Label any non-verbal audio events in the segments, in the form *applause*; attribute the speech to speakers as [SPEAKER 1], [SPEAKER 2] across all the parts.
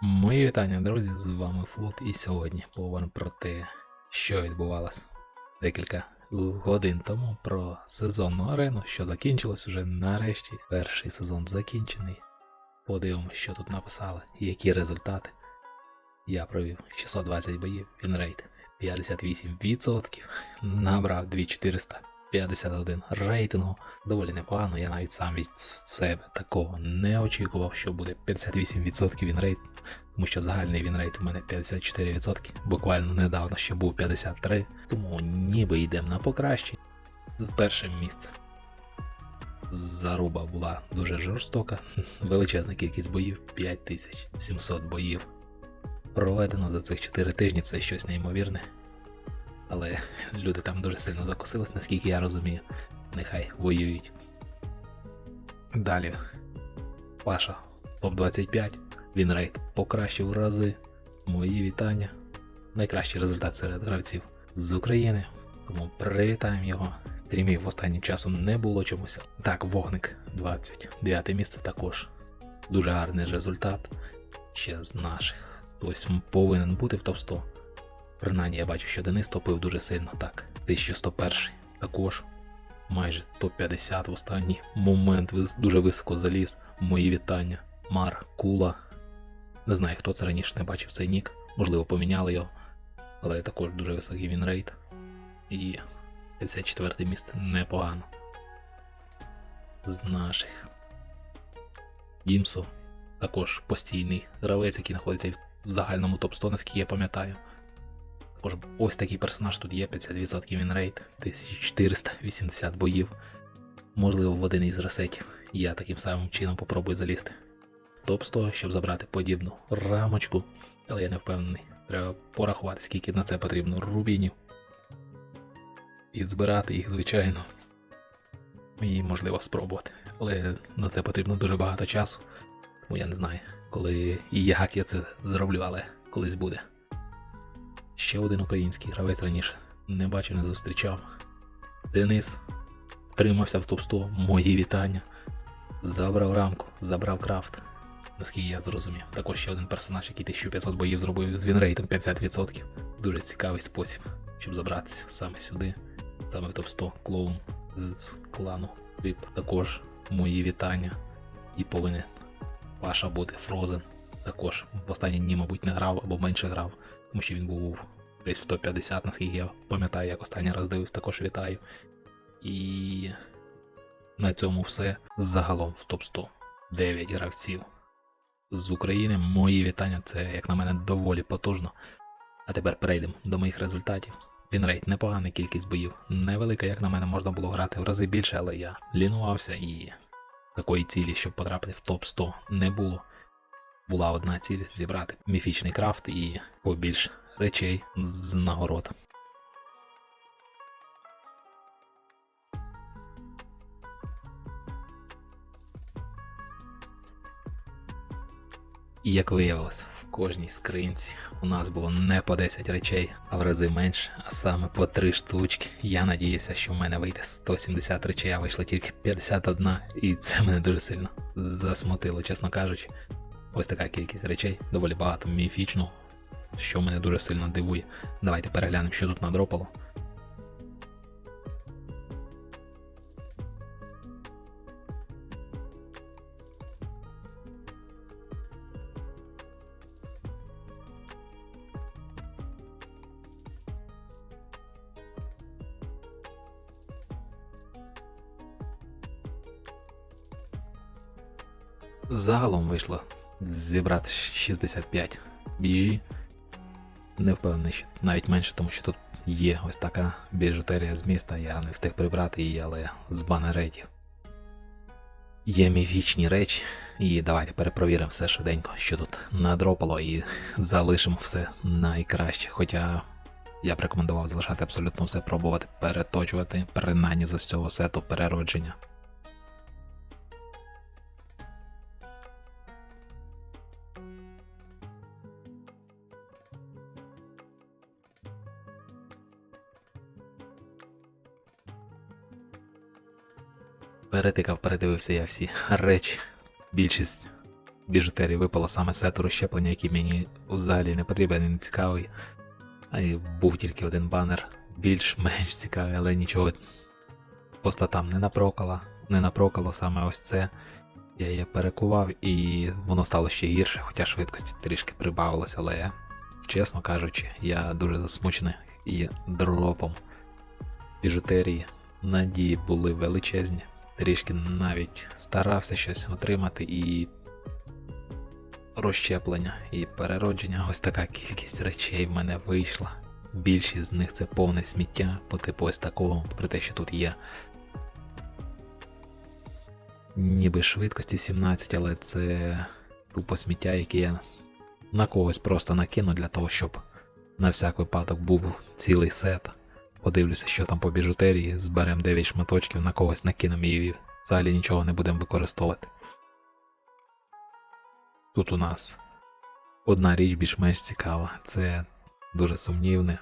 [SPEAKER 1] Мої вітання, друзі, з вами Флот, і сьогодні поговоримо про те, що відбувалося декілька годин тому про сезонну арену, що закінчилось уже нарешті. Перший сезон закінчений. Подивимося, що тут написали, які результати. Я провів 620 боїв, вінрейт 58%, набрав 2451 рейтингу. Доволі непогано, я навіть сам від себе такого не очікував, що буде 58% вінрейт, тому що загальний вінрейт у мене 54%, буквально недавно ще був 53%, тому ніби йдемо на покращення з першим місцем. Заруба була дуже жорстока, *laughs* величезна кількість боїв 5700 боїв. Проведено за цих 4 тижні це щось неймовірне. Але *laughs* люди там дуже сильно закосились, наскільки я розумію. Нехай воюють. Далі. Паша, топ-25. Він рейд покращив рази. Мої вітання. Найкращий результат серед гравців з України. Тому привітаємо його. Стрімів останнім часом не було чомусь. Так, вогник 29 місце також. Дуже гарний результат. Ще з наших. Хтось повинен бути в топ-100. Принаймні я бачу, що Денис топив дуже сильно так. 1101 також. Майже топ-50 в останній момент дуже високо заліз. Мої вітання. Мар, Кула. Не знаю, хто це раніше не бачив цей нік. Можливо, поміняли його. Але також дуже високий вінрейт. І 54 місце непогано. З наших. Дімсо також постійний гравець, який знаходиться в загальному топ-100, наскільки я пам'ятаю. Також ось такий персонаж тут є, 50% вінрейт, 1480 боїв. Можливо, в один із ресетів. Я таким самим чином попробую залізти. Топ 100, щоб забрати подібну рамочку, але я не впевнений. Треба порахувати, скільки на це потрібно рубінів. І збирати їх, звичайно. І можливо спробувати. Але на це потрібно дуже багато часу. Тому я не знаю, коли і як я це зроблю, але колись буде. Ще один український гравець раніше не бачив, не зустрічав. Денис втримався в топ-100, мої вітання. Забрав рамку, забрав крафт. Наскільки я зрозумів. Також ще один персонаж, який 1500 боїв зробив з вінрейтом 50%. Дуже цікавий спосіб, щоб забратися саме сюди, саме в топ-100 клоун з, клану Ріп. Також мої вітання. І повинен Паша бути Фрозен. Також в останні дні, мабуть, не грав або менше грав, тому що він був десь в топ-50, наскільки я пам'ятаю, як останній раз дивився, також вітаю. І на цьому все. Загалом в топ-100 9 гравців з України. Мої вітання, це, як на мене, доволі потужно. А тепер перейдемо до моїх результатів. Вінрейт непогана кількість боїв. Невелика, як на мене, можна було грати в рази більше, але я лінувався і такої цілі, щоб потрапити в топ 100 не було. Була одна ціль зібрати міфічний крафт і побільш речей з нагород. І як виявилось, в кожній скринці у нас було не по 10 речей, а в рази менше, а саме по 3 штучки. Я надіюся, що в мене вийде 170 речей, а вийшло тільки 51, і це мене дуже сильно засмутило, чесно кажучи. Ось така кількість речей, доволі багато міфічного, що мене дуже сильно дивує. Давайте переглянемо, що тут надропало. Загалом вийшло зібрати 65 біжі. Не впевнений, що навіть менше, тому що тут є ось така біжутерія з міста, я не встиг прибрати її, але з банеретів. Є міфічні речі, і давайте перепровіримо все швиденько, що тут надропало, і залишимо все найкраще. Хоча я б рекомендував залишати абсолютно все, пробувати переточувати, принаймні з ось цього сету переродження. Перетикав, передивився я всі *laughs* речі. Більшість біжутерії випало саме сет розщеплення, який мені взагалі не потрібен і не цікавий. А й був тільки один банер, більш-менш цікавий, але нічого просто там не напрокало, не напрокало саме ось це. Я її перекував і воно стало ще гірше, хоча швидкості трішки прибавилось, але, чесно кажучи, я дуже засмучений і дропом біжутерії. Надії були величезні. Трішки навіть старався щось отримати і розщеплення і переродження. Ось така кількість речей в мене вийшла. Більшість з них це повне сміття по типу ось такого, при те, що тут є ніби швидкості 17, але це тупо сміття, яке я на когось просто накину для того, щоб на всяк випадок був цілий сет. Подивлюся, що там по біжутерії, зберемо 9 шматочків, на когось накинемо і взагалі нічого не будемо використовувати. Тут у нас одна річ більш-менш цікава, це дуже сумнівне.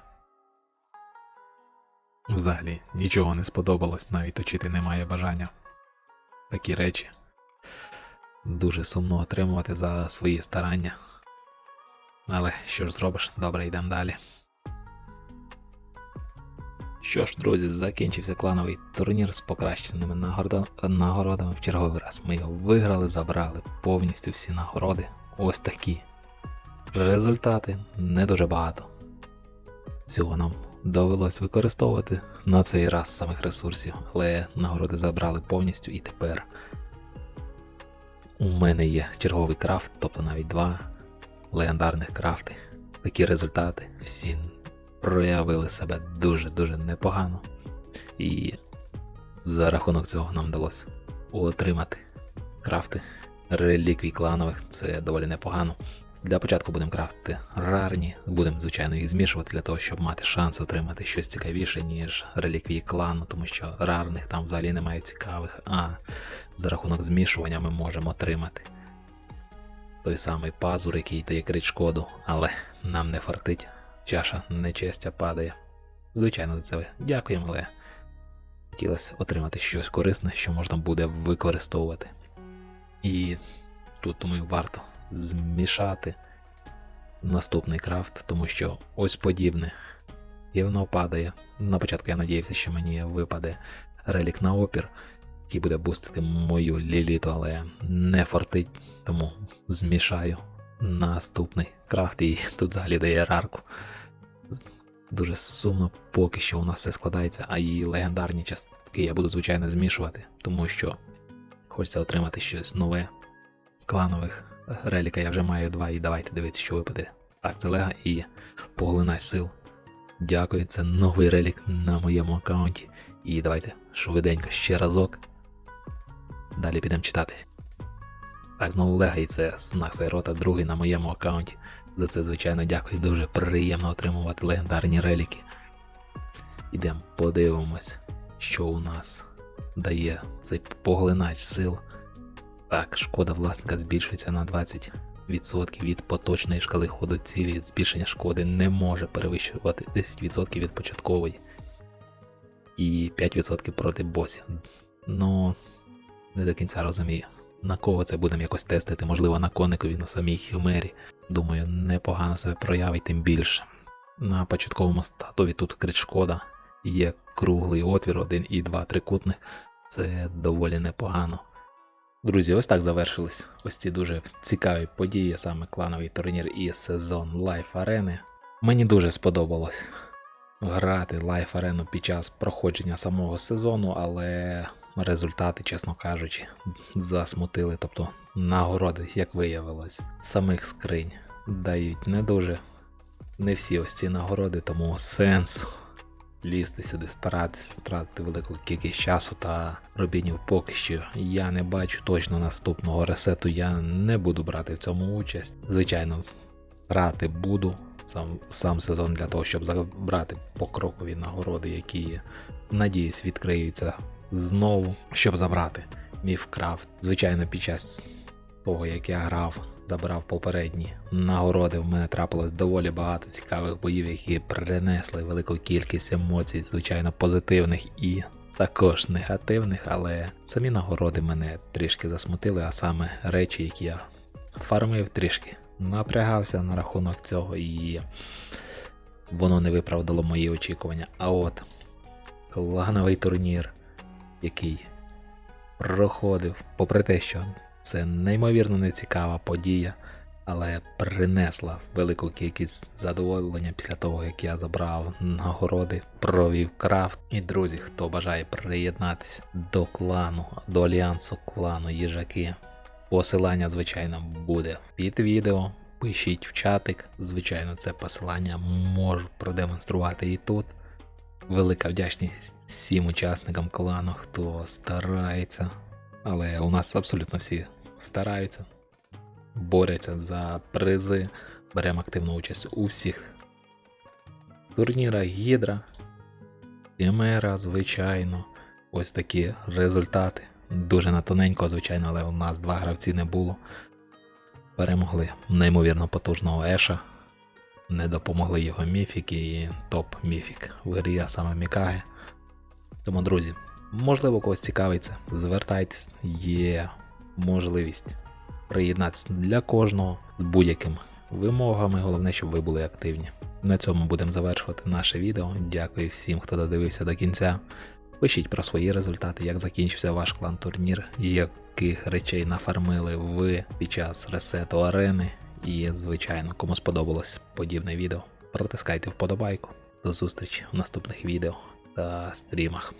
[SPEAKER 1] Взагалі нічого не сподобалось, навіть точити немає бажання. Такі речі. Дуже сумно отримувати за свої старання. Але що ж зробиш, добре, йдемо далі. Що ж, друзі, закінчився клановий турнір з покращеними нагородами в черговий раз. Ми його виграли, забрали повністю всі нагороди. Ось такі. Результати не дуже багато. Всього нам довелось використовувати на цей раз самих ресурсів, але нагороди забрали повністю і тепер у мене є черговий крафт, тобто навіть два легендарних крафти. Такі результати всі проявили себе дуже-дуже непогано. І за рахунок цього нам вдалося отримати крафти реліквій кланових, це доволі непогано. Для початку будемо крафтити рарні, будемо, звичайно, їх змішувати для того, щоб мати шанс отримати щось цікавіше, ніж реліквії клану, тому що рарних там взагалі немає цікавих, а за рахунок змішування ми можемо отримати той самий пазур, який дає крит шкоду, але нам не фартить, чаша нечестя падає. Звичайно, за це дякуємо, але хотілося отримати щось корисне, що можна буде використовувати. І тут, думаю, варто змішати наступний крафт, тому що ось подібне. І воно падає. На початку я надіявся, що мені випаде релік на опір, який буде бустити мою ліліту, але не фортить, тому змішаю наступний крафт і тут взагалі дає рарку. Дуже сумно, поки що у нас все складається, а її легендарні частки я буду, звичайно, змішувати, тому що хочеться отримати щось нове кланових реліка я вже маю два, і давайте дивитися, що випаде. Так, це лега і поглинач сил. Дякую, це новий релік на моєму аккаунті. І давайте швиденько ще разок. Далі підемо читати. Так, знову лега, і це Сайрота, другий на моєму аккаунті. За це, звичайно, дякую. Дуже приємно отримувати легендарні реліки. Ідемо подивимось, що у нас дає цей поглинач сил. Так, шкода власника збільшується на 20% від поточної шкали ходу цілі. Збільшення шкоди не може перевищувати 10% від початкової і 5% проти босів. Ну, не до кінця розумію. На кого це будемо якось тестити, можливо, на коникові, на самій хімері. Думаю, непогано себе проявить, тим більше. На початковому статові тут критшкода, є круглий отвір, один і два трикутних. Це доволі непогано. Друзі, ось так завершились ось ці дуже цікаві події, саме клановий турнір і сезон Life Арени. Мені дуже сподобалось грати Life Арену під час проходження самого сезону, але результати, чесно кажучи, засмутили. Тобто нагороди, як виявилось, самих скринь дають не дуже. Не всі ось ці нагороди, тому сенсу лізти сюди, старатися, тратити велику кількість часу та робінів поки що. Я не бачу точно наступного ресету, я не буду брати в цьому участь. Звичайно, грати буду сам, сам сезон для того, щоб забрати покрокові нагороди, які, надіюсь, відкриються знову, щоб забрати Міфкрафт. Звичайно, під час того, як я грав забрав попередні нагороди. В мене трапилось доволі багато цікавих боїв, які принесли велику кількість емоцій, звичайно, позитивних і також негативних, але самі нагороди мене трішки засмутили, а саме речі, які я фармив трішки, напрягався на рахунок цього і воно не виправдало мої очікування. А от клановий турнір, який проходив, попри те, що це неймовірно нецікава подія, але принесла велику кількість задоволення після того, як я забрав нагороди, провів крафт. І друзі, хто бажає приєднатися до клану, до альянсу клану їжаки, посилання, звичайно, буде під відео. Пишіть в чатик, звичайно, це посилання можу продемонструвати і тут. Велика вдячність всім учасникам клану, хто старається. Але у нас абсолютно всі стараються, борються за призи, беремо активну участь у всіх турнірах Гідра, Хімера, звичайно. Ось такі результати. Дуже на тоненько, звичайно, але у нас два гравці не було. Перемогли неймовірно потужного Еша. Не допомогли його міфіки і топ міфік в грі, а саме Мікаге. Тому, друзі, можливо, когось цікавиться, звертайтесь, є можливість приєднатися для кожного з будь-якими вимогами. Головне, щоб ви були активні. На цьому будемо завершувати наше відео. Дякую всім, хто додивився до кінця. Пишіть про свої результати, як закінчився ваш клан турнір, яких речей нафармили ви під час ресету арени. І, звичайно, кому сподобалось подібне відео, протискайте вподобайку. До зустрічі в наступних відео та стрімах.